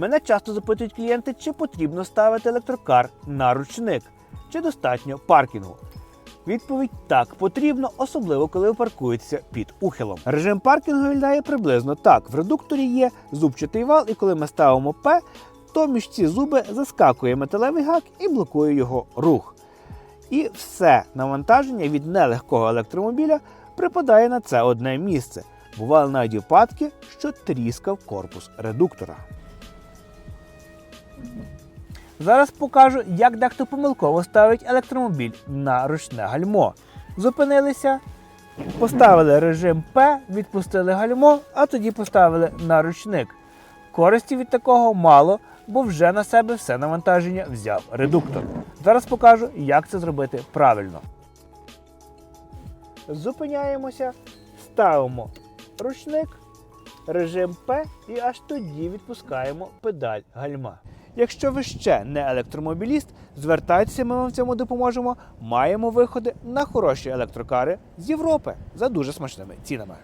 Мене часто запитують клієнти, чи потрібно ставити електрокар на ручник, чи достатньо паркінгу. Відповідь так потрібно, особливо коли ви паркуєтеся під ухилом. Режим паркінгу виглядає приблизно так: в редукторі є зубчатий вал, і коли ми ставимо П, то між ці зуби заскакує металевий гак і блокує його рух. І все навантаження від нелегкого електромобіля припадає на це одне місце. Бували навіть випадки, що тріскав корпус редуктора. Зараз покажу, як дехто помилково ставить електромобіль на ручне гальмо. Зупинилися, поставили режим П, відпустили гальмо, а тоді поставили на ручник. Користі від такого мало, бо вже на себе все навантаження взяв редуктор. Зараз покажу, як це зробити правильно. Зупиняємося, ставимо ручник, режим П і аж тоді відпускаємо педаль гальма. Якщо ви ще не електромобіліст, звертайтеся, ми вам в цьому допоможемо. Маємо виходи на хороші електрокари з Європи за дуже смачними цінами.